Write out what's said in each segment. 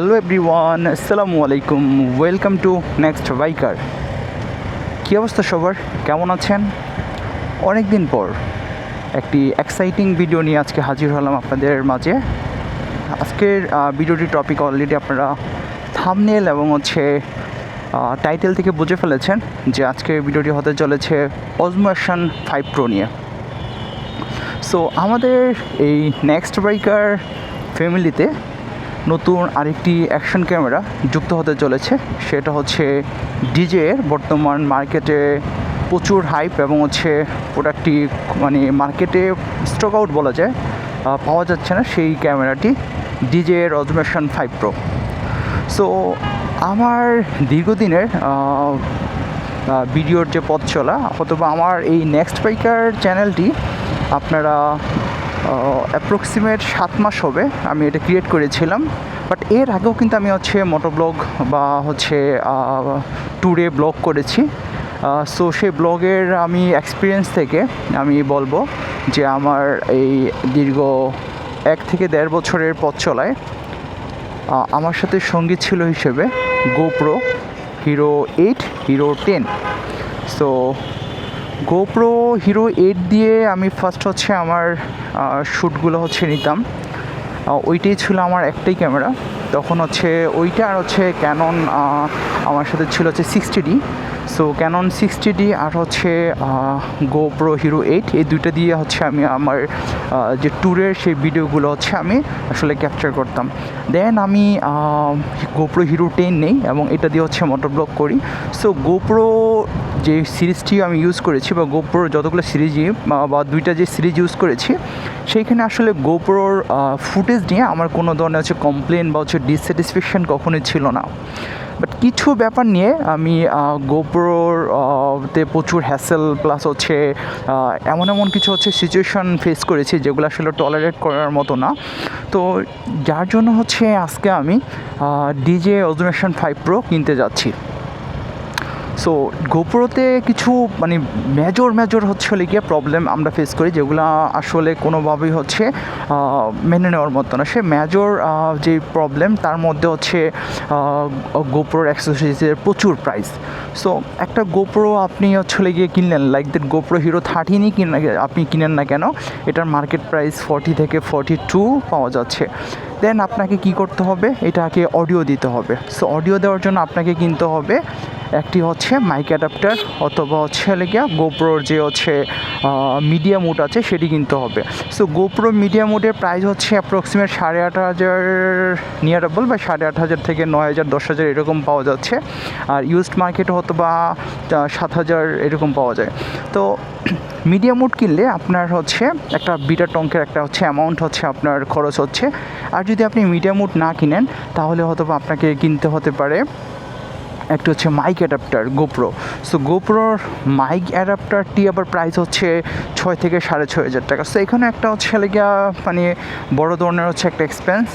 Hello everyone আসসালামু আলাইকুম welcome to next biker কী অবস্থা সবার? কেমন আছেন? অনেক দিন পর একটি এক্সাইটিং ভিডিও নিয়ে আজকে হাজির হলাম আপনাদের মাঝে। আজকের ভিডিওটি টপিক অলরেডি আপনারা থামনেল এবং হচ্ছে টাইটেল থেকে বুঝে ফেলেছেন যে আজকের ভিডিওটি হতে চলেছে অজমাশন ফাইভ প্রো নিয়ে। সো আমাদের এই নেক্সট বাইকার ফ্যামিলিতে নতুন আরেকটি অ্যাকশন ক্যামেরা যুক্ত হতে চলেছে। সেটা হচ্ছে ডিজে এর বর্তমান মার্কেটে প্রচুর হাইপ এবং হচ্ছে প্রোডাক্টটি মানে মার্কেটে স্টক আউট বলা যায় পাওয়া যাচ্ছে না সেই ক্যামেরাটি ডিজে এর অজমেশন ফাইভ প্রো সো আমার দীর্ঘদিনের ভিডিওর যে পথ চলা, অথবা আমার এই নেক্সট বাইকার চ্যানেলটি আপনারা অ্যাপ্রক্সিমেট সাত মাস হবে আমি এটা ক্রিয়েট করেছিলাম। বাট এর আগেও কিন্তু আমি হচ্ছে মোটোব্লগ বা হচ্ছে ট্যুরে ব্লগ করেছি। সো সেই ব্লগের আমি এক্সপিরিয়েন্স থেকে আমি বলব যে আমার এই দীর্ঘ এক থেকে দেড় বছরের পথ চলায় আমার সাথে সঙ্গী ছিল হিসেবে GoPro hero eight hero ten so GoPro hero eight দিয়ে আমি ফার্স্ট হচ্ছে আমার শ্যুটগুলো হচ্ছে নিতাম। ওইটাই ছিল আমার একটাই ক্যামেরা তখন হচ্ছে ওইটা আর হচ্ছে ক্যানন আমার সাথে ছিল হচ্ছে sixty D so Canon sixty D আর হচ্ছে গোপ্রো হিরো এইট এই দুইটা দিয়ে হচ্ছে আমি আমার যে ট্যুরের সেই ভিডিওগুলো হচ্ছে আমি আসলে ক্যাপচার করতাম। দেন আমি গোপ্রো হিরো টেন নেই এবং এটা দিয়ে হচ্ছে মোটর ব্লগ করি। সো গোপ্রো যে সিরিজটি আমি ইউজ করেছি বা গোপ্রোর যতগুলো সিরিজই বা দুইটা যে সিরিজ ইউজ করেছি, সেইখানে আসলে গোপ্রোর ফুটেজ নিয়ে আমার কোনো ধরনের হচ্ছে কমপ্লেন বা হচ্ছে ডিসস্যাটিসফ্যাকশন কখনোই ছিল না। বাট কিছু ব্যাপার নিয়ে আমি গোপ্রোর তে প্রচুর হ্যাসেল প্লাস হচ্ছে এমন এমন কিছু হচ্ছে সিচুয়েশান ফেস করেছি যেগুলো আসলে টলারেট করার মতো না। তো যার জন্য হচ্ছে আজকে আমি ডিজে অজুনেশন ফাইভ প্রো কিনতে যাচ্ছি। সো গোপ্রোতে কিছু মানে মেজর মেজর হচ্ছে হলে গিয়ে প্রবলেম আমরা ফেস করি, যেগুলো আসলে কোনোভাবেই হচ্ছে মেনে নেওয়ার মতো না। সে মেজর যে প্রবলেম তার মধ্যে হচ্ছে গোপ্রোর অ্যাক্সেসরিজের প্রচুর প্রাইস সো একটা গোপ্রো আপনি হচ্ছে গিয়ে কিনলেন লাইক দ্যাট গোপ্রো হিরো থার্টিনই কিন, আপনি কিনেন না কেন, এটার মার্কেট প্রাইস ফর্টি থেকে ফর্টি টু পাওয়া যাচ্ছে। দেন আপনাকে কি করতে হবে? এটাকে অডিও দিতে হবে। সো অডিও দেওয়ার জন্য আপনাকে কিনতে হবে একটি হচ্ছে মাইক অ্যাডাপ্টার অথবা হচ্ছে লেগিয়া গোপ্রোর যে হচ্ছে মিডিয়া মোড আছে, সেটি কিনতে হবে। সো গোপ্রো মিডিয়া মোডের প্রাইস হচ্ছে অ্যাপ্রক্সিমেট সাড়ে আট হাজার নিয়ারেবল বা সাড়ে আট হাজার থেকে নয় হাজার, দশ হাজার এরকম পাওয়া যাচ্ছে। আর ইউজড মার্কেটে হয়তো বা সাত হাজার এরকম পাওয়া যায়। তো মিডিয়া মোড কিনলে আপনার হচ্ছে একটা বিটা টঙ্কের একটা হচ্ছে অ্যামাউন্ট হচ্ছে আপনার খরচ হচ্ছে। আর যদি আপনি মিডিয়া মোড না কিনেন, তাহলে হয়তো আপনাকে কিনতে হতে পারে একটা হচ্ছে মাইক অ্যাডাপ্টার গোপ্রো সো গোপ্রোর মাইক অ্যাডাপ্টারটি আবার প্রাইস হচ্ছে ছয় থেকে সাড়ে ছয় হাজার টাকা। সো এখানে একটা হচ্ছে লেগিয়া মানে বড় ধরনের হচ্ছে একটা এক্সপেন্স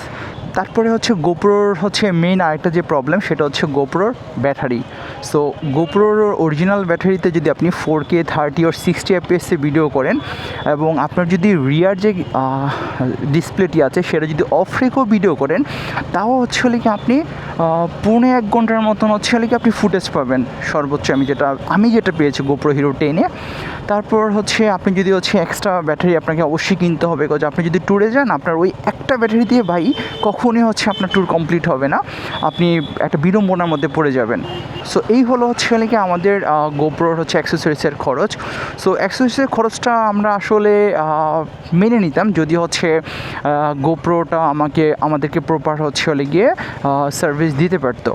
তারপরে হচ্ছে গোপ্রোর হচ্ছে মেইন আরেকটা যে প্রবলেম সেটা হচ্ছে গোপ্রোর ব্যাটারি সো গোপ্রোর অরিজিনাল ব্যাটারিতে যদি আপনি four K thirty or sixty এফপিএসে video করেন, এবং আপনার যদি রিয়ার যে ডিসপ্লেটি আছে, সেটা যদি অফ রেখেও ভিডিও করেন, তাও হচ্ছে হলে কি আপনি পৌনে এক ঘণ্টার মতন হচ্ছে হলে কি আপনি ফুটেজ পাবেন। সর্বোচ্চ আমি যেটা আমি যেটা পেয়েছি গোপ্রো হিরো টেনে তারপর হচ্ছে আপনি যদি হচ্ছে এক্সট্রা ব্যাটারি আপনাকে অবশ্যই কিনতে হবে, কারণ আপনি যদি ট্যুরে যান, আপনার ওই একটা ব্যাটারি দিয়ে ভাই কখনই হচ্ছে আপনার ট্যুর কমপ্লিট হবে না। আপনি একটা বিড়ম্বনার মধ্যে পড়ে যাবেন। সো এই হলো হচ্ছে কি আমাদের গোপ্রোর হচ্ছে অ্যাক্সেসরিজের খরচ। সো অ্যাক্সেসরিজের খরচটা আমরা আসলে মেনে নিতাম। যদি হচ্ছে গোপ্রোটা আমাকে, আমাদেরকে প্রপার হচ্ছে হলে গিয়ে সার্ভিস দিতে পারতো।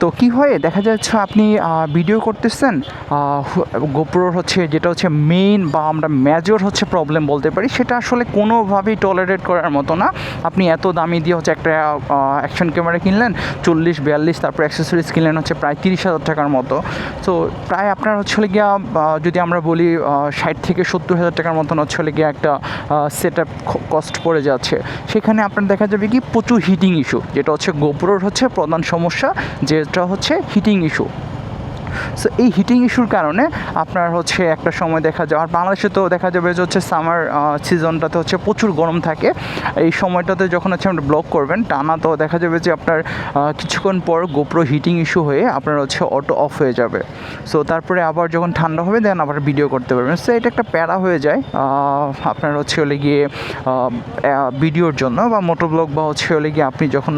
তো কি হয়, দেখা যাচ্ছে আপনি ভিডিও করতেছেন গোপ্রোর হচ্ছে, যেটা হচ্ছে মেইন বা আমরা মেজর হচ্ছে প্রবলেম বলতে পারি, সেটা আসলে কোনোভাবেই টলারেট করার মতো না। আপনি এত দামি দিয়ে হচ্ছে একটা অ্যাকশন ক্যামেরা কিনলেন, চল্লিশ, বিয়াল্লিশ, তারপর অ্যাক্সেসরিজ কিনলেন হচ্ছে প্রায় তিরিশ হাজার টাকার মতো। তো প্রায় আপনার হচ্ছে গিয়া যদি আমরা বলি ষাট থেকে সত্তর হাজার টাকার মতন হচ্ছে গিয়া একটা সেট আপ কস্ট পড়ে যাচ্ছে। সেখানে আপনার দেখা যাবে কি, প্রচুর হিটিং ইস্যু যেটা হচ্ছে গোবরর হচ্ছে প্রধান সমস্যা, যেটা হচ্ছে হিটিং ইস্যু সো এই হিটিং ইস্যুর কারণে আপনার হচ্ছে একটা সময় দেখা যায়, আর বাংলাদেশে তো দেখা যাবে যে হচ্ছে সামার সিজনটাতে হচ্ছে প্রচুর গরম থাকে। এই সময়টাতে যখন হচ্ছে আপনি ব্লক করবেন, টানা তো দেখা যাবে যে আপনার কিছুক্ষণ পর গোপ্রো হিটিং ইস্যু হয়ে আপনার হচ্ছে অটো অফ হয়ে যাবে। সো তারপরে আবার যখন ঠান্ডা হবে দেন আবার ভিডিও করতে পারবেন। সো এটা একটা প্যারা হয়ে যায় আপনার হচ্ছে হলে গিয়ে ভিডিওর জন্য বা মোটো ব্লগ বা হচ্ছে হলে গিয়ে আপনি যখন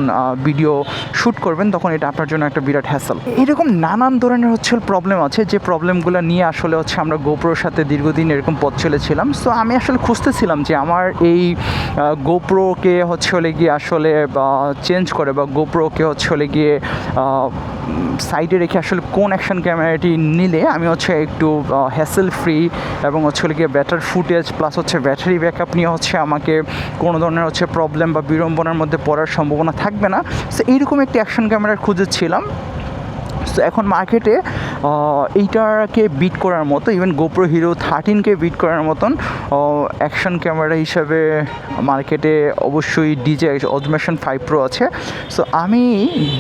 ভিডিও শ্যুট করবেন, তখন এটা আপনার জন্য একটা বিরাট হ্যাসেল এরকম নানান ধরনের হচ্ছে প্রবলেম আছে, যে প্রবলেমগুলো নিয়ে আসলে হচ্ছে আমরা গোপ্রোর সাথে দীর্ঘদিন এরকম পথ চলেছিলাম। সো আমি আসলে খুঁজতেছিলাম যে আমার এই গোপ্রোকে হচ্ছে হলে গিয়ে আসলে চেঞ্জ করে, বা গোপ্রোকে হচ্ছে হলে গিয়ে সাইডে রেখে আসলে কোন অ্যাকশন ক্যামেরাটি নিলে আমি হচ্ছে একটু হ্যাসেল ফ্রি এবং হচ্ছে গিয়ে ব্যাটার ফুটেজ প্লাস হচ্ছে ব্যাটারি ব্যাকআপ নিয়ে হচ্ছে আমাকে কোনো ধরনের হচ্ছে প্রবলেম বা বিড়ম্বনার মধ্যে পড়ার সম্ভাবনা থাকবে না। সো এইরকম একটি অ্যাকশন ক্যামেরার খুঁজেছিলাম। সো এখন মার্কেটে এইটাকে বিট করার মতো ইভেন গোপ্রো হিরো থার্টিনকে বিট করার মতন অ্যাকশন ক্যামেরা হিসাবে মার্কেটে অবশ্যই DJI Osmo Action five pro আছে। সো আমি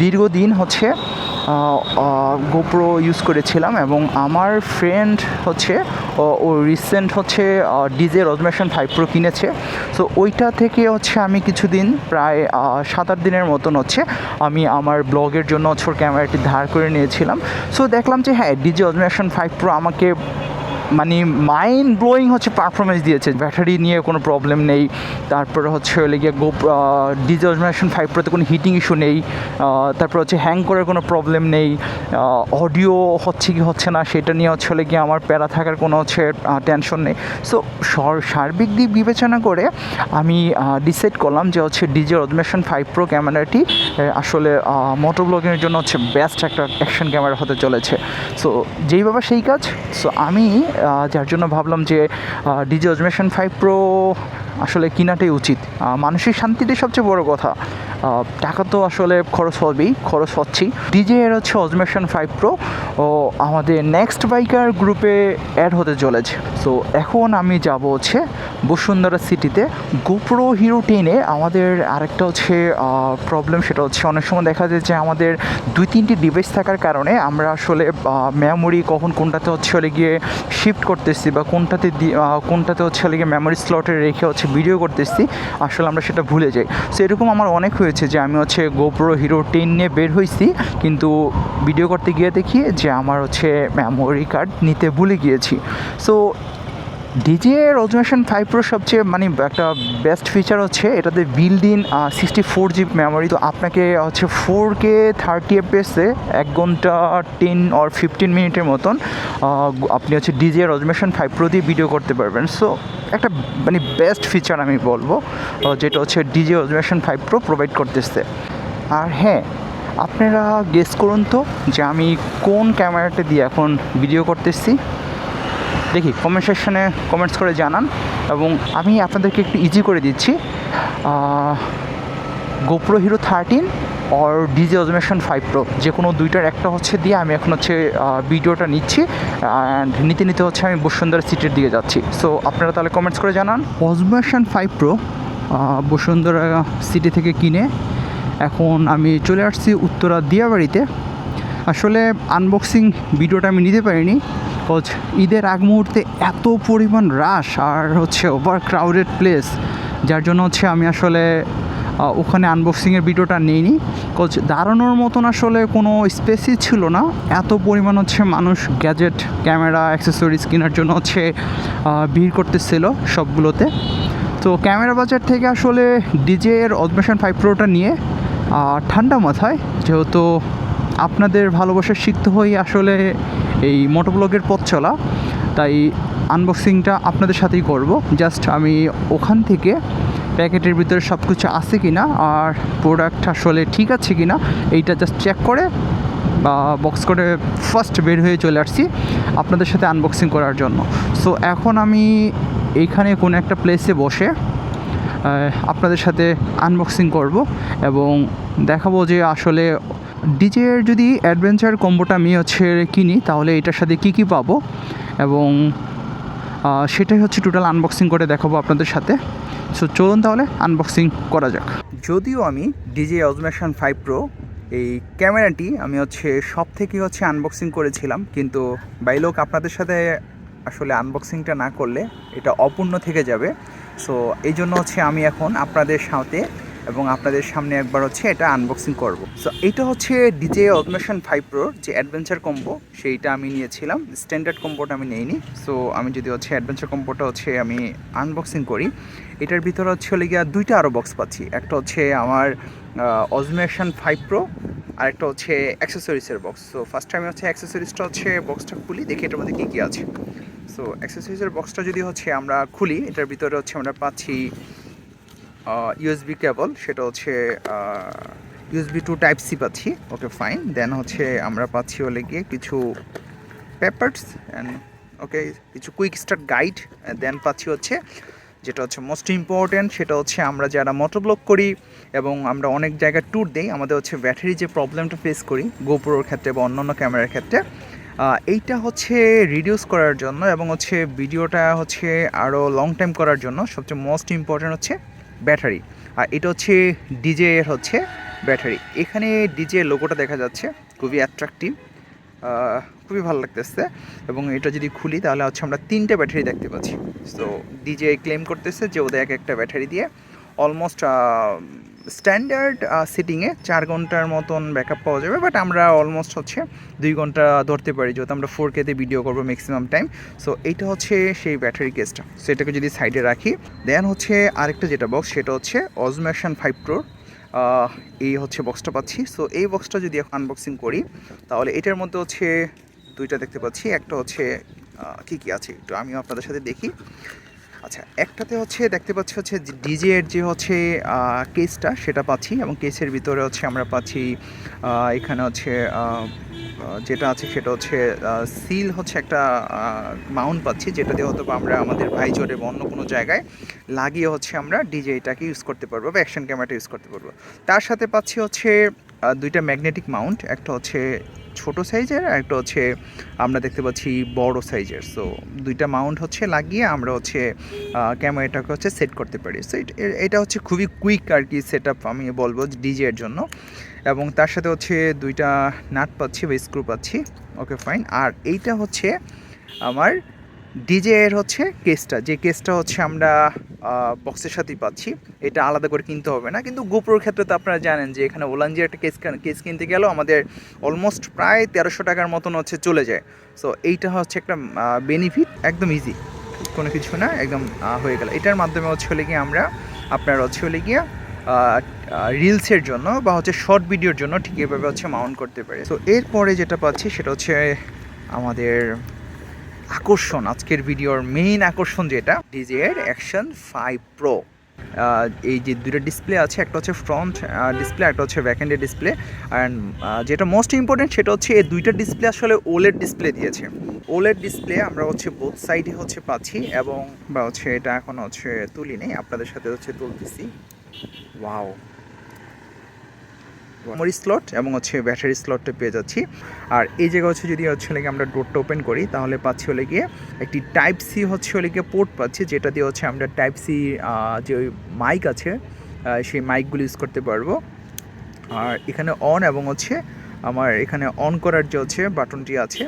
দীর্ঘদিন হচ্ছে গোপ্রো ইউজ করেছিলাম এবং আমার ফ্রেন্ড হচ্ছে, ও- রিসেন্ট হচ্ছে DJI Osmo Action five pro কিনেছে। সো ওইটা থেকে হচ্ছে আমি কিছুদিন প্রায় সাত আট দিনের মতন হচ্ছে আমি আমার ব্লগের জন্য হচ্ছে ক্যামেরাটি ধার করে নিয়েছিলাম। সো দেখলাম যে হ্যাঁ ডিজে রজমেশন ফাইভ প্রো আমাকে মানে মাইন্ড ব্লোয়িং হচ্ছে পারফরমেন্স দিয়েছে। ব্যাটারি নিয়ে কোনো প্রবলেম নেই। তারপরে হচ্ছে হলে গিয়ে গো ডিজে অজমেশন ফাইভ প্রোতে কোনো হিটিং ইস্যু নেই। তারপর হচ্ছে হ্যাং করার কোনো প্রবলেম নেই। অডিও হচ্ছে কি হচ্ছে না, সেটা নিয়ে হচ্ছে হলে গিয়ে আমার প্যারা থাকার কোনো হচ্ছে টেনশন নেই। সো সার্বিক দিক বিবেচনা করে আমি ডিসাইড করলাম যে হচ্ছে ডিজে অজমেশন ফাইভ প্রো ক্যামেরাটি আসলে মোটো ব্লগিংয়ের জন্য হচ্ছে বেস্ট একটা অ্যাকশন ক্যামেরা হতে চলেছে। সো যেইভাবে সেই কাজ সো আমি যার জন্য ভাবলাম যে ডিজি অজমেশন ফাইভ প্রো আসলে কিনাটাই উচিত। মানসিক শান্তিটাই সবচেয়ে বড় কথা। টাকা তো আসলে খরচ হবেই, খরচ হচ্ছেই। ডিজে এর হচ্ছে অজমেশন ফাইভ প্রো ও আমাদের নেক্সট বাইকার গ্রুপে অ্যাড হতে চলেছে। সো এখন আমি যাব হচ্ছে বসুন্ধরা সিটিতে গোপ্রো হিরো টেনে আমাদের আরেকটা হচ্ছে প্রবলেম সেটা হচ্ছে অনেক সময় দেখা যায় যে আমাদের দুই তিনটি ডিভাইস থাকার কারণে আমরা আসলে মেমোরি কখন কোনটাতে হচ্ছে গিয়ে শিফট করতেছি বা কোনটাতে কোনটাতে হচ্ছে গিয়ে মেমোরি স্লটে রেখে হচ্ছে ভিডিও করতেছি, আসলে আমরা সেটা ভুলে যাই। সো এরকম আমার অনেক হয়েছে যে আমি হচ্ছে গোপ্রো হিরো টেন নিয়ে বের হয়েছি কিন্তু ভিডিও করতে গিয়ে দেখি যে আমার হচ্ছে মেমোরি কার্ড নিতে ভুলে গিয়েছি। So DJI Osmo Action five pro সবচেয়ে মানে একটা বেস্ট ফিচার হচ্ছে, এটাতে built in sixty four GB memory তো আপনাকে হচ্ছে ফোর কে থার্টি এফপিএসে এক ঘণ্টা টেন অর ফিফটিন মিনিটের মতন আপনি হচ্ছে DJI Osmo Action five pro দিয়ে ভিডিও করতে পারবেন। সো একটা মানে বেস্ট ফিচার আমি বলব যেটা হচ্ছে DJI Osmo Action five pro provide করতেছে। আর হ্যাঁ আপনারা গেস করুন তো যে আমি কোন ক্যামেরাটা দিয়ে এখন ভিডিও করতেছি। দেখি কমেন্ট সেকশনে কমেন্টস করে জানান এবং আমি আপনাদেরকে একটু ইজি করে দিচ্ছি। GoPro hero thirteen or DJI Osmo Action five pro যে কোনো দুইটার একটা হচ্ছে দিয়ে আমি এখন হচ্ছে ভিডিওটা নিচ্ছি অ্যান্ড নিতে নিতে হচ্ছে আমি বসুন্ধরা সিটির দিকে যাচ্ছি। সো আপনারা তাহলে কমেন্টস করে জানান। Osmo Action five pro Bashundhara city থেকে কিনে এখন আমি চলে আসছি উত্তরা দিয়াবাড়িতে। আসলে আনবক্সিং ভিডিওটা আমি নিতে পারিনি। কজ ঈদের আগ মুহূর্তে এত পরিমাণ রাশ আর হচ্ছে ওভার ক্রাউডেড প্লেস যার জন্য হচ্ছে আমি আসলে ওখানে আনবক্সিংয়ের ভিডিওটা নিইনি। কজ দাঁড়ানোর মতন আসলে কোনো স্পেসই ছিল না। এত পরিমাণ হচ্ছে মানুষ গ্যাজেট ক্যামেরা অ্যাক্সেসরিজ কেনার জন্য হচ্ছে ভিড় করতেছিল সবগুলোতে। তো ক্যামেরা বাজার থেকে আসলে ডিজে এর অদমেশন ফাইভ প্রোটা নিয়ে ঠান্ডা মাথায়, যেহেতু আপনাদের ভালোবাসা শিখতে হই আসলে এই মোটোব্লগের পথ চলা, তাই আনবক্সিংটা আপনাদের সাথেই করব। জাস্ট আমি ওখান থেকে প্যাকেটের ভিতরে সব কিছু আছে কি না আর প্রোডাক্ট আসলে ঠিক আছে কি না এইটা জাস্ট চেক করে বা বক্স করে ফার্স্ট বের হয়ে চলে আসছি আপনাদের সাথে আনবক্সিং করার জন্য। সো এখন আমি এইখানে কোনো একটা প্লেসে বসে আপনাদের সাথে আনবক্সিং করব এবং দেখাবো যে আসলে ডিজের যদি অ্যাডভেঞ্চার কম্বোটা আমি হচ্ছে কিনি, তাহলে এটার সাথে কী কী পাবো? এবং সেটাই হচ্ছে টোটাল আনবক্সিং করে দেখাবো আপনাদের সাথে। সো চলুন তাহলে আনবক্সিং করা যাক। যদিও আমি ডিজে অজমেশন ফাইভ প্রো এই ক্যামেরাটি আমি হচ্ছে সব থেকে হচ্ছে আনবক্সিং করেছিলাম, কিন্তু বাইলোক আপনাদের সাথে আসলে আনবক্সিংটা না করলে এটা অপূর্ণ থেকে যাবে। সো এই জন্য হচ্ছে আমি এখন আপনাদের সাথে এবং আপনাদের সামনে একবার হচ্ছে এটা আনবক্সিং করব। সো এটা হচ্ছে ডিজে অটোমেশন ফাইভ প্রোর যে অ্যাডভেঞ্চার কম্বো সেইটা আমি নিয়েছিলাম। স্ট্যান্ডার্ড কম্বোটা আমি নেইনি। সো আমি যদি হচ্ছে অ্যাডভেঞ্চার কম্বোটা হচ্ছে আমি আনবক্সিং করি, এটার ভিতরে হচ্ছে হলে গিয়া দুইটা আরও বক্স পাচ্ছি। একটা হচ্ছে আমার অজমেশন ফাইভ প্রো আর একটা হচ্ছে অ্যাক্সেসরিজের বক্স সো ফার্স্ট টাইম হচ্ছে অ্যাক্সেসরিজটা হচ্ছে বক্সটা খুলি, দেখি এটার মধ্যে কী কী আছে। সো অ্যাক্সেসরিজের বক্সটা যদি হচ্ছে আমরা খুলি, এটার ভিতরে হচ্ছে আমরা পাচ্ছি ইউএসবি কেবল সেটা হচ্ছে ইউএসবি টু টাইপ সি পাচ্ছি ওকে ফাইন দেন হচ্ছে আমরা পাচ্ছি হলে গিয়ে কিছু পেপার্স অ্যান্ড ওকে কিছু কুইক স্টার্ট গাইড দেন পাচ্ছি হচ্ছে, যেটা হচ্ছে মোস্ট ইম্পর্ট্যান্ট সেটা হচ্ছে আমরা যারা মোটরব্লক করি এবং আমরা অনেক জায়গায় ট্যুর দিই, আমাদের হচ্ছে ব্যাটারি যে প্রবলেমটা ফেস করি গোপ্রোর ক্ষেত্রে বা অন্যান্য ক্যামেরার ক্ষেত্রে এইটা হচ্ছে রিডিউস করার জন্য এবং হচ্ছে ভিডিওটা হচ্ছে আরও লং টাইম করার জন্য সবচেয়ে মোস্ট ইম্পর্ট্যান্ট হচ্ছে ব্যাটারি। আর এটা হচ্ছে ডিজে এর হচ্ছে ব্যাটারি। এখানে ডিজে লোগোটা দেখা যাচ্ছে, খুবই অ্যাট্রাকটিভ খুবই ভালো লাগতেছে। এবং এটা যদি খুলি, তাহলে হচ্ছে আমরা তিনটে ব্যাটারি দেখতে পাচ্ছি। সো ডিজে ক্লেম করতেছে যে ওদের এক একটা ব্যাটারি দিয়ে অলমোস্ট স্ট্যান্ডার্ড সিটিংয়ে চার ঘণ্টার মতন ব্যাকআপ পাওয়া যাবে বাট আমরা অলমোস্ট হচ্ছে দুই ঘণ্টা ধরতে পারি, যেহেতু আমরা ফোর কেতে ভিডিও করব ম্যাক্সিমাম টাইম সো এইটা হচ্ছে সেই ব্যাটারি কেসটা সো এটাকে যদি সাইডে রাখি দেন হচ্ছে আরেকটা যেটা বক্স সেটা হচ্ছে অজমেশন ফাইভ প্রোর এই হচ্ছে বক্সটা পাচ্ছি। সো এই বক্সটা যদি এখন আনবক্সিং করি, তাহলে এটার মধ্যে হচ্ছে দুইটা দেখতে পাচ্ছি। একটা হচ্ছে কি কি আছে একটু আমিও আপনাদের সাথে দেখি। আচ্ছা একটাতে হচ্ছে দেখতে পাচ্ছি হচ্ছে ডিজে এর যে হচ্ছে কেসটা সেটা পাচ্ছি এবং কেসের ভিতরে হচ্ছে আমরা পাচ্ছি এখানে হচ্ছে যেটা আছে সেটা হচ্ছে সিল হচ্ছে একটা মাউন্ট পাচ্ছি যেটা দিয়ে হয়তো আমরা আমাদের ভাইজোরে বা অন্য কোনো জায়গায় লাগিয়ে হচ্ছে আমরা ডিজে এটাকে ইউজ করতে পারব বা অ্যাকশন ক্যামেরাটা ইউজ করতে পারব। তার সাথে পাচ্ছি হচ্ছে দুইটা ম্যাগনেটিক মাউন্ট একটা হচ্ছে ছোট সাইজের আর একটা হচ্ছে আমরা দেখতে পাচ্ছি বড় সাইজের। সো দুইটা মাউন্ট হচ্ছে লাগিয়ে আমরা হচ্ছে ক্যামেরাটাকে হচ্ছে সেট করতে পারি। সো এটা হচ্ছে খুবই কুইক আর কি সেট আমি বলব ডিজে এর জন্য। এবং তার সাথে হচ্ছে দুইটা নাট পাচ্ছি বা স্ক্রু পাচ্ছি। ওকে, ফাইন। আর এইটা হচ্ছে আমার ডিজে এর হচ্ছে কেসটা যে কেসটা হচ্ছে আমরা বক্সের সাথেই পাচ্ছি। এটা আলাদা করে কিনতে হবে না। কিন্তু গোপ্রোর ক্ষেত্রে তো আপনারা জানেন যে এখানে ওলানজি একটা কেস কেস কিনতে গেলেও আমাদের অলমোস্ট প্রায় তেরোশো টাকার মতন হচ্ছে চলে যায়। সো এইটা হচ্ছে একটা বেনিফিট একদম ইজি কোনো কিছু না, একদম হয়ে গেল। এটার মাধ্যমে হচ্ছে হলে গিয়ে আমরা আপনার হচ্ছে হলে গিয়ে রিলসের জন্য বা হচ্ছে শর্ট ভিডিওর জন্য ঠিক এভাবে হচ্ছে মাউন্ট করতে পারি। তো এরপরে যেটা পাচ্ছি সেটা হচ্ছে আমাদের আকর্ষণ, আজকের ভিডিওর মেইন আকর্ষণ যেটা ডিজের অ্যাকশন ফাইভ প্রো এই যে দুটো ডিসপ্লে আছে, একটা হচ্ছে ফ্রন্ট ডিসপ্লে একটা হচ্ছে ব্যাকএন্ডের ডিসপ্লে অ্যান্ড যেটা মোস্ট ইম্পর্টেন্ট সেটা হচ্ছে এই দুইটা ডিসপ্লে আসলে ওলেড ডিসপ্লে দিয়েছে। ওলেড ডিসপ্লে আমরা হচ্ছে বোথ সাইডে হচ্ছে পাচ্ছি এবং, বা হচ্ছে এটা এখন হচ্ছে তুলি নেই, আপনাদের সাথে হচ্ছে তুলতেছি। ওয়াও মেমোরি স্লট এবং হচ্ছে ব্যাটারি স্লটটা পেয়ে যাচ্ছি। আর এই জায়গা হচ্ছে যদি হচ্ছে হলে গিয়ে আমরা ডোরটা ওপেন করি, তাহলে পাচ্ছি হলে গিয়ে একটি টাইপ সি হচ্ছে হলে গিয়ে পোর্ট পাচ্ছি, যেটা দিয়ে হচ্ছে আমরা টাইপ সি যে মাইক আছে সেই মাইকগুলো ইউজ করতে পারব। আর এখানে অন এবং হচ্ছে আমার এখানে অন করার যে হচ্ছে বাটনটি আছে,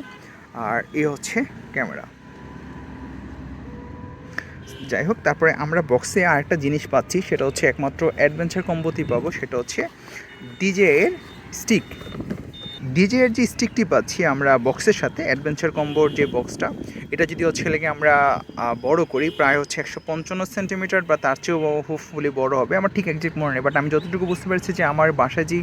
আর এ হচ্ছে ক্যামেরা যাই হোক, তারপরে আমরা বক্সে আর একটা জিনিস পাচ্ছি, সেটা হচ্ছে একমাত্র অ্যাডভেঞ্চার কম্বোতেই পাবো, সেটা হচ্ছে ডিজে এর স্টিক। ডিজে এর যে স্টিকটি পাচ্ছি আমরা বক্সের সাথে, অ্যাডভেঞ্চার কম্বোর যে বক্সটা, এটা যদি হচ্ছে লেগে আমরা বড় করি, প্রায় হচ্ছে একশো পঞ্চান্ন সেন্টিমিটার বা তার চেয়েও হোপফুলি বড় হবে, আমার ঠিক একজ্যাক্ট মনে নেই বাট আমি যতটুকু বুঝতে পারছি যে আমার বাসায় যে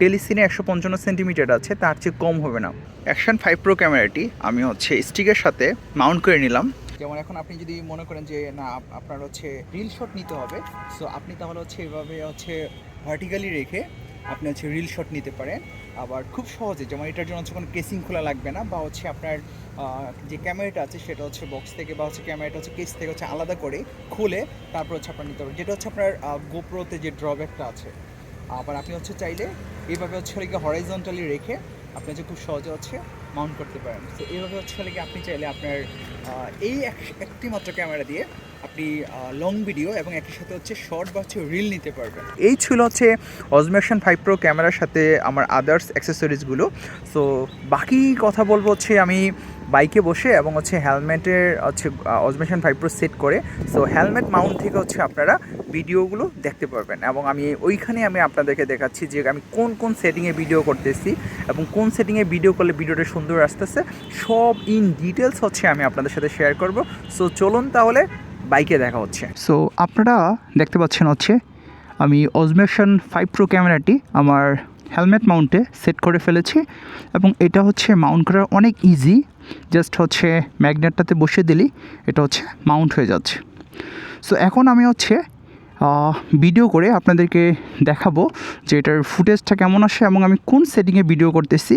টেলিসিনে একশো পঞ্চান্ন সেন্টিমিটার আছে, তার চেয়ে কম হবে না। অ্যাকশন ফাইভ প্রো ক্যামেরাটি আমি হচ্ছে স্টিকের সাথে মাউন্ট করে নিলাম। যেমন এখন আপনি যদি মনে করেন যে, না আপনার হচ্ছে রিল শট নিতে হবে সো আপনি তাহলে হচ্ছে এভাবে হচ্ছে ভার্টিক্যালি রেখে আপনি হচ্ছে রিল শট নিতে পারেন। আবার খুব সহজে, যেমন এটার জন্য হচ্ছে কোনো কেসিং খোলা লাগবে না বা হচ্ছে আপনার যে ক্যামেরাটা আছে সেটা হচ্ছে বক্স থেকে বা হচ্ছে ক্যামেরাটা হচ্ছে কেস থেকে হচ্ছে আলাদা করে খুলে তারপর হচ্ছে আপনার নিতে পারবেন। যেটা হচ্ছে আপনার গোপ্রোতে যে ড্রব্যাকটা আছে। আবার আপনি হচ্ছে চাইলে এইভাবে হচ্ছে হলে হরাইজন্টালি রেখে আপনি হচ্ছে খুব সহজে হচ্ছে মাউন্ট করতে পারেন। তো এইভাবে হচ্ছে কি আপনি চাইলে আপনার এই এক- একটি মাত্র ক্যামেরা দিয়ে আপনি লং ভিডিও এবং একই সাথে হচ্ছে শর্ট বা হচ্ছে রিল নিতে পারবেন। এই ছিল হচ্ছে অজমেশন ফাইভ প্রো ক্যামেরার সাথে আমার আদার্স অ্যাক্সেসরিজগুলো সো বাকি কথা বলব হচ্ছে আমি বাইকে বসে এবং হচ্ছে হেলমেটের হচ্ছে Osmo Action five pro set করে। সো হেলমেট মাউন্ট থেকে হচ্ছে আপনারা ভিডিওগুলো দেখতে পারবেন এবং আমি ওইখানে আমি আপনাদেরকে দেখাচ্ছি যে আমি কোন কোন সেটিংয়ে ভিডিও করতেছি এবং কোন সেটিংয়ে ভিডিও করলে ভিডিওটা সুন্দর আসতেছে। সব ইন ডিটেলস হচ্ছে আমি আপনাদের সাথে শেয়ার করব। সো চলুন তাহলে বাইকে দেখা হচ্ছে। সো আপনারা দেখতে পাচ্ছেন হচ্ছে, আমি অজমেশন ফাইভ প্রো ক্যামেরাটি আমার হেলমেট মাউন্টে সেট করে ফেলেছি এবং এটা হচ্ছে মাউন্ট করা অনেক ইজি জাস্ট হচ্ছে ম্যাগনেটটাতে বসে দিলেই এটা হচ্ছে মাউন্ট হয়ে যাচ্ছে। সো এখন আমি হচ্ছে ভিডিও করে আপনাদেরকে দেখাবো যে এটার ফুটেজটা কেমন আসে এবং আমি কোন সেটিংয়ে ভিডিও করতেছি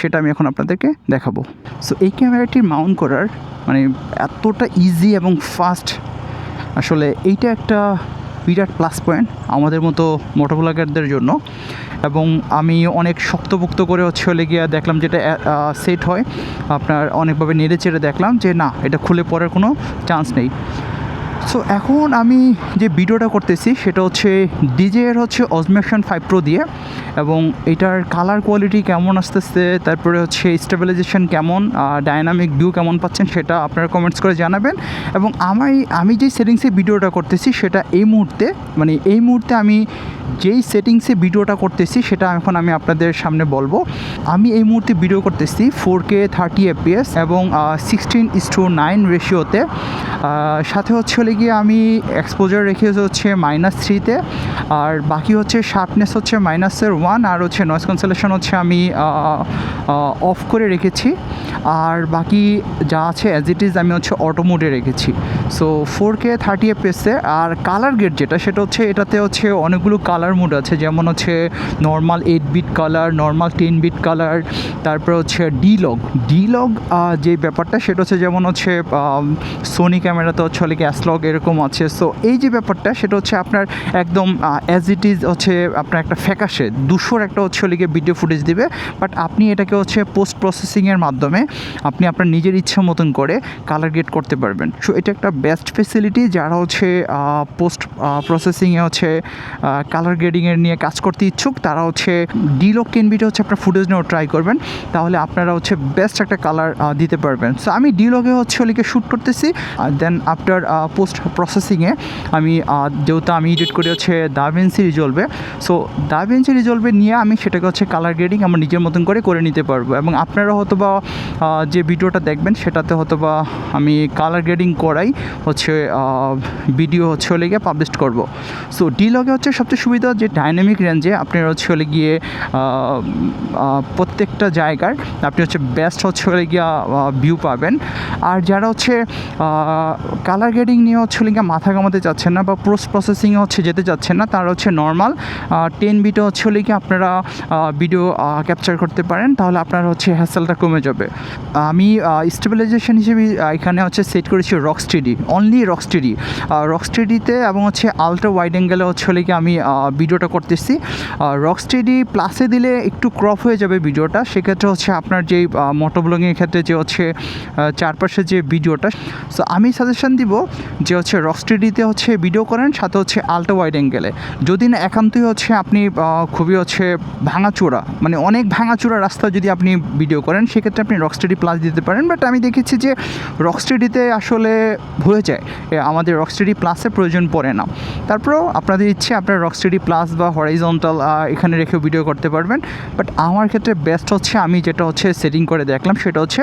সেটা আমি এখন আপনাদেরকে দেখাবো। সো এই ক্যামেরাটি মাউন্ট করার মানে এতটা ইজি এবং ফাস্ট আসলে এইটা একটা বিরাট প্লাস পয়েন্ট আমাদের মতো মোটোব্লগারদের জন্য। এবং আমি অনেক শক্তপোক্ত করে হচ্ছে হলে গিয়ে দেখলাম যেটা সেট হয়। আপনার অনেকভাবে নেড়ে চেড়ে দেখলাম যে না, এটা খুলে পড়ার কোনো চান্স নেই। সো এখন আমি যে ভিডিওটা করতেছি, সেটা হচ্ছে ডিজের হচ্ছে অজমেশন ফাইভ প্রো দিয়ে এবং এটার কালার কোয়ালিটি কেমন আসতেছে, তারপরে হচ্ছে স্টেবিলাইজেশন কেমন ডায়নামিক ভিউ কেমন পাচ্ছেন সেটা আপনারা কমেন্টস করে জানাবেন। এবং আমি আমি যেই সেটিংসে ভিডিওটা করতেছি, সেটা এই মুহূর্তে মানে এই মুহূর্তে আমি যেই সেটিংসে ভিডিওটা করতেছি, সেটা এখন আমি আপনাদের সামনে বলব। আমি এই মুহূর্তে ভিডিও করতেছি ফোর কে থার্টি এপিএস এবং সিক্সটিন ইস টু নাইন রেশিওতে সাথে হচ্ছে হলে গিয়ে আমি এক্সপোজার রেখেছি হচ্ছে মাইনাস থ্রিতে আর বাকি হচ্ছে শার্পনেস হচ্ছে মাইনাসের ওয়ান আর হচ্ছে নয়েস কনসেলেশন হচ্ছে আমি অফ করে রেখেছি। আর বাকি যা আছে অ্যাজ ইট ইজ আমি হচ্ছে অটো মোডে রেখেছি। সো ফোর কে থার্টি এফএসে আর কালার গেট যেটা, সেটা হচ্ছে এটাতে হচ্ছে অনেকগুলো কালার মোড আছে। যেমন হচ্ছে normal eight bit colour normal ten bit colour তারপর হচ্ছে ডিলগ ডিলগ যে ব্যাপারটা, সেটা হচ্ছে যেমন হচ্ছে সোনি ক্যামেরাতে হচ্ছে হলে গ্যাসলগ এরকম আছে। সো এই যে ব্যাপারটা, সেটা হচ্ছে আপনার একদম অ্যাজ ইট ইজ হচ্ছে আপনার একটা ফ্যাকাশে। দুশোর একটা হচ্ছে হলে গিয়ে ভিডিও ফুটেজ দিবে বাট আপনি এটাকে হচ্ছে পোস্ট প্রসেসিংয়ের মাধ্যমে আপনি আপনার নিজের ইচ্ছা মতন করে কালার গেট করতে পারবেন। সো এটা একটা বেস্ট ফেসিলিটি যারা হচ্ছে পোস্ট প্রসেসিংয়ে হচ্ছে কালার গ্রেডিংয়ের নিয়ে কাজ করতে ইচ্ছুক, তারা হচ্ছে ডিলক টেন বিটে হচ্ছে আপনার ফুটেজ নিয়েও ট্রাই করবেন। তাহলে আপনারা হচ্ছে বেস্ট একটা কালার দিতে পারবেন। সো আমি ডিলগে হচ্ছে হলিকে শ্যুট করতেছি দেন আফটার পোস্ট প্রসেসিংয়ে আমি যেহেতু আমি এডিট করে হচ্ছে দাভেন্সি রিজলভে সো দাভেন্সি রিজলভে নিয়ে আমি সেটাকে হচ্ছে কালার গ্রেডিং আমার নিজের মতন করে করে নিতে পারব। এবং আপনারা হয়তো বা যে ভিডিওটা দেখবেন সেটাতে হয়তো বা আমি কালার গ্রেডিং করাই হচ্ছে ভিডিও হচ্ছে হলে গিয়ে পাবলিশ করব। সো ডিলগে হচ্ছে সবচেয়ে সুবিধা যে ডাইনামিক রেঞ্জে আপনারা হচ্ছে হলে গিয়ে প্রত্যেকটা জায়গার আপনি হচ্ছে বেস্ট হচ্ছে হলে গিয়া ভিউ পাবেন। আর যারা হচ্ছে কালার গ্রেডিং নিয়ে হচ্ছে হলে গিয়ে মাথা কামাতে চাচ্ছেন না বা পোস্ট প্রসেসিংয়ে হচ্ছে যেতে চাচ্ছেন না, তারা হচ্ছে নর্মাল টেন বিটে হচ্ছে কি আপনারা ভিডিও ক্যাপচার করতে পারেন, তাহলে আপনার হচ্ছে হ্যাসেলটা কমে যাবে। আমি স্টেবিলাইজেশন হিসেবে এখানে হচ্ছে সেট করেছি rock steady only rock steady rock স্টেডিতে এবং হচ্ছে আলট্রা ওয়াইড অ্যাঙ্গেলে হচ্ছে কি আমি ভিডিওটা করতেছি। রক স্টেডি প্লাসে দিলে একটু ক্রপ হয়ে যাবে ভিডিওটা সেক্ষেত্রে হচ্ছে আপনার যেই মোটো ব্লগিংয়ের ক্ষেত্রে যে হচ্ছে চারপাশে যে ভিডিওটা সো আমি সাজেশন দিব যে হচ্ছে রক হচ্ছে ভিডিও করেন, সাথে হচ্ছে আলট্রা ওয়াইড অ্যাঙ্গেলে যদি না একান্তই হচ্ছে আপনি খুবই হচ্ছে ভাঙাচোরা মানে অনেক ভাঙাচোরা রাস্তা যদি আপনি ভিডিও করেন, সেক্ষেত্রে আপনি রক স্টেডি প্লাস দিতে পারেন। বাট আমি দেখেছি যে রক স্টেডিতে আসলে হয়ে যায়। আমাদের রক স্টেডি প্লাসের প্রয়োজন পড়ে না। তারপরেও আপনাদের ইচ্ছে, আপনার রক স্টেডি প্লাস বা হরাইজন্টাল এখানে রেখে ভিডিও করতে পারবেন। বাট আমার ক্ষেত্রে বেস্ট হচ্ছে আমি যেটা হচ্ছে সেটিং করে দেখলাম, সেটা হচ্ছে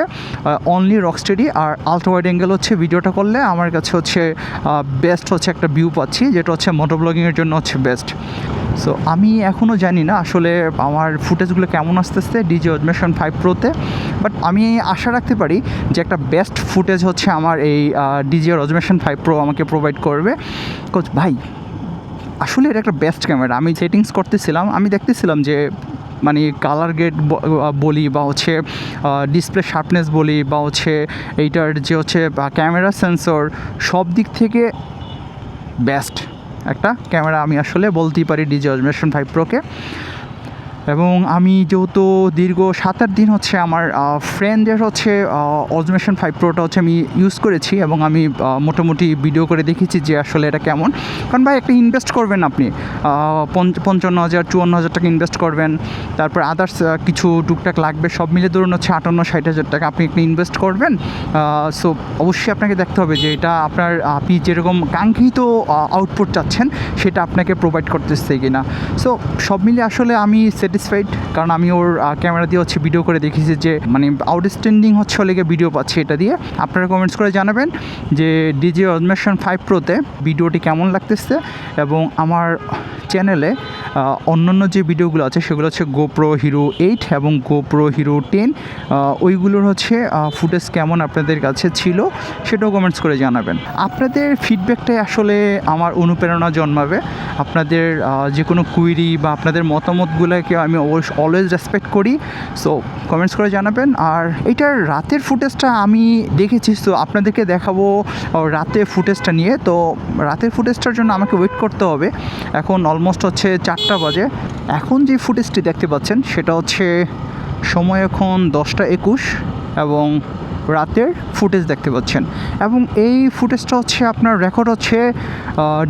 অনলি রক স্টেডি আর আলট্রা ওয়াইড অ্যাঙ্গেল হচ্ছে ভিডিওটা করলে আমার কাছে হচ্ছে বেস্ট হচ্ছে একটা ভিউ পাচ্ছি, যেটা হচ্ছে মোটো ব্লগিংয়ের জন্য হচ্ছে বেস্ট সো আমি এখনও জানি না আসলে আমার ফুটেজগুলো কেমন আসতে আসতেছে ডিজে অজমেশন ফাইভ প্রোতে বাট আমি আশা রাখতে পারি যে একটা বেস্ট ফুটেজ হচ্ছে আমার এই DJI Osmo Action five pro আমাকে প্রোভাইড করবে। কোচ ভাই, আসলে এটা একটা বেস্ট ক্যামেরা আমি সেটিংস করতেছিলাম, আমি দেখতেছিলাম যে মানে কালার গেট বলি বা হচ্ছে ডিসপ্লে শার্পনেস বলি বা হচ্ছে এইটার যে হচ্ছে ক্যামেরা সেন্সর সব দিক থেকে বেস্ট একটা ক্যামেরা আমি আসলে বলতেই পারি ডিজি অজমেশন ফাইভ প্রোকে এবং আমি যেহেতু দীর্ঘ সাত আট দিন হচ্ছে আমার ফ্রেন্ডের হচ্ছে অজমেশন ফাইভ প্রোটা হচ্ছে আমি ইউজ করেছি এবং আমি মোটামুটি ভিডিও করে দেখেছি যে আসলে এটা কেমন। কারণ ভাই, একটা ইনভেস্ট করবেন আপনি। পঞ্চ- পঞ্চান্ন হাজার, চুয়ান্ন হাজার টাকা ইনভেস্ট করবেন। তারপর আদার্স কিছু টুকটাক লাগবে। সব মিলে ধরুন হচ্ছে আটান্ন, ষাট হাজার টাকা আপনি একটা ইনভেস্ট করবেন। সো অবশ্যই আপনাকে দেখতে হবে যে এটা আপনার, আপনি যেরকম কাঙ্ক্ষিত আউটপুট চাচ্ছেন, সেটা আপনাকে প্রোভাইড করতেছে কি না সো সব মিলে আসলে আমি স্যাটিসফাইড কারণ আমি ওর ক্যামেরা দিয়ে হচ্ছে ভিডিও করে দেখেছি যে মানে আউটস্ট্যান্ডিং হচ্ছে লেগে ভিডিও পাচ্ছি এটা দিয়ে। আপনারা কমেন্টস করে জানাবেন যে ডিজে অজমেশন ফাইভ প্রোতে ভিডিওটি কেমন লাগতেছে? এবং আমার চ্যানেলে অন্যান্য যে ভিডিওগুলো আছে, সেগুলো হচ্ছে গোপ্রো হিরো এইট এবং গোপ্রো হিরো টেন ওইগুলোর হচ্ছে ফুটেজ কেমন আপনাদের কাছে ছিল, সেটাও কমেন্টস করে জানাবেন। আপনাদের ফিডব্যাকটাই আসলে আমার অনুপ্রেরণা জন্মাবে। আপনাদের যে কোনো কুইরি বা আপনাদের মতামতগুলোকে আমি অবশ্য অলওয়েজ রেসপেক্ট করি। সো কমেন্টস করে জানাবেন। আর এটার রাতের ফুটেজটা আমি দেখেছি তো আপনাদেরকে দেখাবো রাতে ফুটেজটা নিয়ে। তো, রাতের ফুটেজটার জন্য আমাকে ওয়েট করতে হবে। এখন অলমোস্ট হচ্ছে চারটা বাজে। এখন যে ফুটেজটি দেখতে পাচ্ছেন, সেটা হচ্ছে সময় এখন দশটা একুশ এবং রাতের ফুটেজ দেখতে পাচ্ছেন। এবং এই ফুটেজটা হচ্ছে আপনার রেকর্ড হচ্ছে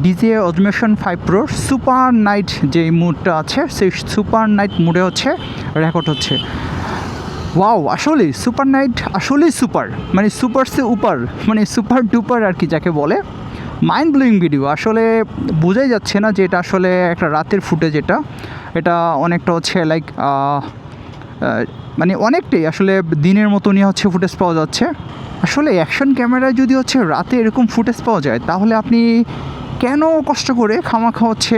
ডিজে অজমেশন ফাইভ প্রোর সুপার নাইট যে মুডটা আছে, সেই সুপার নাইট মুডে হচ্ছে রেকর্ড হচ্ছে। ওয়াও আসলে সুপার নাইট আসলেই সুপার মানে সুপার সে উপার মানে সুপার ডুপার আর কি যাকে বলে। মাইন্ড ব্লোয়িং ভিডিও আসলে বোঝাই যাচ্ছে না যে এটা আসলে একটা রাতের ফুটেজ এটা। এটা অনেকটা হচ্ছে লাইক মানে অনেকটাই আসলে দিনের মতনই হচ্ছে ফুটেজ পাওয়া যাচ্ছে। আসলে অ্যাকশন ক্যামেরায় যদি হচ্ছে রাতে এরকম ফুটেজ পাওয়া যায়, তাহলে আপনি কেন কষ্ট করে খামাখা হচ্ছে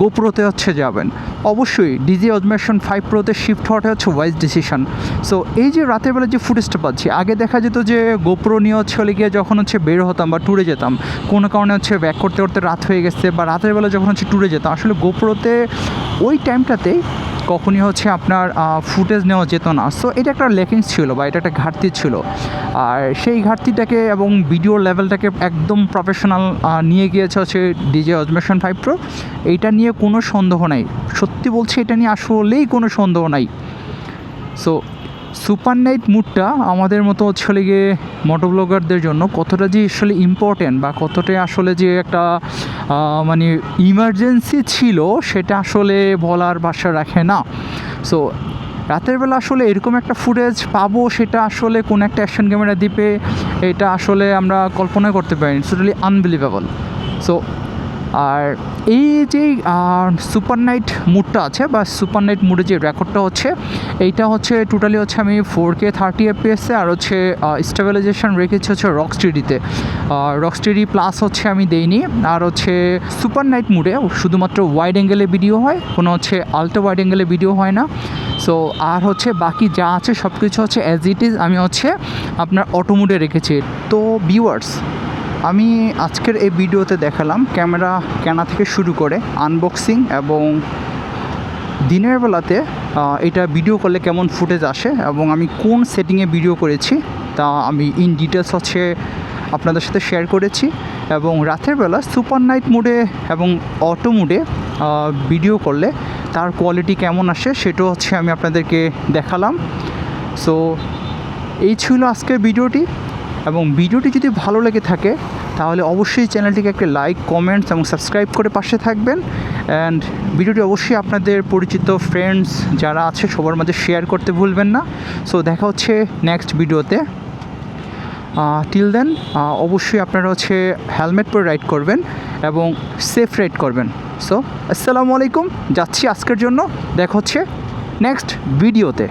গোপ্রোতে হচ্ছে যাবেন? অবশ্যই ডিজি অজমেশন ফাইভ প্রোতে শিফট হওয়াটা হচ্ছে ওয়াইজ ডিসিশন সো এই যে রাতের বেলা যে ফুটেজটা পাচ্ছি, আগে দেখা যেত যে গোপ্রো নিয়ে হচ্ছে গিয়ে যখন হচ্ছে বের হতাম বা ট্যুরে যেতাম, কোনো কারণে হচ্ছে ব্যাক করতে করতে রাত হয়ে গেছে বা রাতের বেলা যখন হচ্ছে ট্যুরে যেতাম, আসলে গোপ্রোতে ওই টাইমটাতেই কখনই হচ্ছে আপনার ফুটেজ নেওয়া যেত না। সো এটা একটা লেকিংস ছিল বা এটা একটা ঘাটতি ছিল। আর সেই ঘাটতিটাকে এবং ভিডিও লেভেলটাকে একদম প্রফেশনাল নিয়ে গিয়েছে হচ্ছে ডিজে অজমেশন ফাইভ প্রো এইটা নিয়ে কোনো সন্দেহ নাই। সত্যি বলছি, এটা নিয়ে আসলেই কোনো সন্দেহ নাই। সো সুপার নাইট মুডটা আমাদের মতো হচ্ছে গিয়ে মোটোব্লগারদের জন্য কতটা যে আসলে ইম্পর্টেন্ট বা কতটা আসলে যে একটা মানে ইমার্জেন্সি ছিল সেটা আসলে বলার ভাষা রাখে না। সো রাতের বেলা আসলে এরকম একটা ফুটেজ পাবো সেটা আসলে কোন একটা অ্যাকশন ক্যামেরা দ্বীপে এটা আসলে আমরা কল্পনা করতে পারি টোটালি আনবিলিভেবল সো আর এই যে সুপার নাইট মুডটা আছে বা সুপার নাইট মুডে যে রেকর্ডটা হচ্ছে, এইটা হচ্ছে টোটালি হচ্ছে আমি ফোর কে থার্টি এফপিএসে আর হচ্ছে স্টেবিলাইজেশন রেখেছি হচ্ছে রক স্টেডিতে রক স্টেডি প্লাস হচ্ছে আমি দেইনি। আর হচ্ছে সুপার নাইট মুডে শুধুমাত্র ওয়াইড অ্যাঙ্গেলে ভিডিও হয়, কোনো হচ্ছে আলট্রা ওয়াইড অ্যাঙ্গেলে ভিডিও হয় না। সো আর হচ্ছে বাকি যা আছে সব কিছু হচ্ছে অ্যাজ ইট ইজ আমি হচ্ছে আপনার অটো মুডে রেখেছি। তো ভিউয়ার্স আমি আজকের এই ভিডিওতে দেখালাম ক্যামেরা কেনা থেকে শুরু করে আনবক্সিং এবং দিনের বেলাতে এটা ভিডিও করলে কেমন ফুটেজ আসে এবং আমি কোন সেটিংয়ে ভিডিও করেছি তা আমি ইন ডিটেলস হচ্ছে আপনাদের সাথে শেয়ার করেছি এবং রাতের বেলা সুপার নাইট মোডে এবং অটো মুডে ভিডিও করলে তার কোয়ালিটি কেমন আসে সেটাও হচ্ছে আমি আপনাদেরকে দেখালাম। সো এই ছিল আজকের ভিডিওটি এবং ভিডিওটি যদি ভালো লেগে থাকে, তাহলে অবশ্যই চ্যানেলটিকে একটা লাইক কমেন্টস এবং সাবস্ক্রাইব করে পাশে থাকবেন। অ্যান্ড ভিডিওটি অবশ্যই আপনাদের পরিচিত ফ্রেন্ডস যারা আছে, সবার মধ্যে শেয়ার করতে ভুলবেন না। সো দেখা হচ্ছে নেক্সট ভিডিওতে। টিল দেন অবশ্যই আপনারা হচ্ছে হেলমেট পরে রাইড করবেন এবং সেফ রাইড করবেন। সো আসসালামু আলাইকুম, যাচ্ছি আজকের জন্য। দেখা হচ্ছে নেক্সট ভিডিওতে।